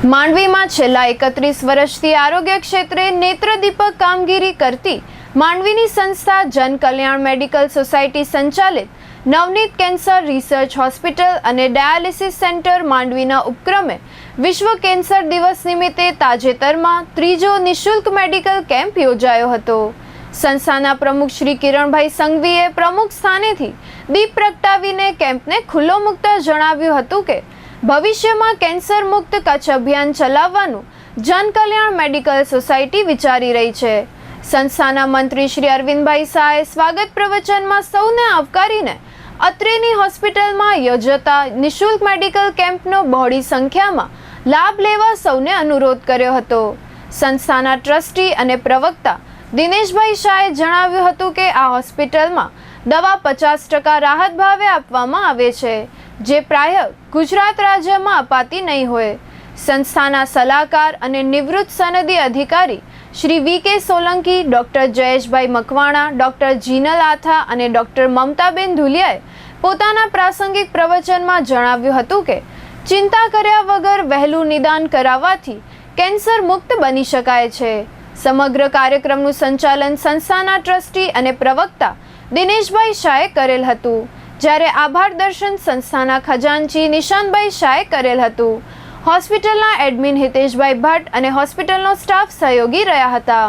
માંડવીમાં છેલ્લા એકત્રીસ વર્ષથી આરોગ્ય ક્ષેત્રે નેત્રદીપક કામગીરી કરતી માંડવીની સંસ્થા જન કલ્યાણ મેડિકલ સોસાયટી સંચાલિત નવનીત કેન્સર રિસર્ચ હોસ્પિટલ અને ડાયાલિસિસ સેન્ટર માંડવીના ઉપક્રમે વિશ્વ કેન્સર દિવસ નિમિત્તે તાજેતરમાં ત્રીજો નિઃશુલ્ક મેડિકલ કેમ્પ યોજાયો હતો. સંસ્થાના પ્રમુખ શ્રી કિરણભાઈ સંઘવીએ પ્રમુખ સ્થાનેથી દીપ પ્રગટાવીને કેમ્પને ખુલ્લો મૂકતા જણાવ્યું હતું કે ભવિષ્યમાં કેન્સર મુક્ત કચ્છ અભિયાન ચલાવવાનું જનકલ્યાણ મેડિકલ સોસાયટી વિચારી રહી છે. સંસ્થાના મંત્રી શ્રી અરવિંદભાઈ શાહે સ્વાગત પ્રવચનમાં સૌને આવકારીને અત્રેની હોસ્પિટલમાં યોજાતા નિઃશુલ્ક મેડિકલ કેમ્પનો બહોળી સંખ્યામાં લાભ લેવા સૌને અનુરોધ કર્યો હતો. સંસ્થાના ટ્રસ્ટી અને પ્રવક્તા દિનેશભાઈ શાહે જણાવ્યું હતું કે આ હોસ્પિટલમાં દવા પચાસ ટકા રાહત ભાવે આપવામાં આવે છે. જે પ્રાય ગુજરાત રાજ્યમાં અપાતી નહીં હોય. સંસ્થાના સલાહકાર અને નિવૃત્ત સનદી અધિકારી Shri V K Solanki, doctor Jayeshbhai Makwana, doctor Jinal Atha અને ડૉક્ટર મમતાબેન ધુલિયાએ પોતાના પ્રાસંગિક પ્રવચનમાં જણાવ્યું હતું કે, ચિંતા કર્યા વગર વહેલું નિદાન કરાવવાથી કેન્સર મુક્ત બની શકાય છે. સમગ્ર કાર્યક્રમનું સંચાલન સંસ્થાના ટ્રસ્ટી અને પ્રવક્તા દિનેશભાઈ શાહે કરેલ હતું. જ્યારે આભાર દર્શન સંસ્થાના ખજાનચી નિશાનભાઈ શાહે કરેલ હતું. હોસ્પિટલના એડમિન હિતેશભાઈ ભટ્ટ અને હોસ્પિટલનો સ્ટાફ સહયોગી રહ્યા હતા.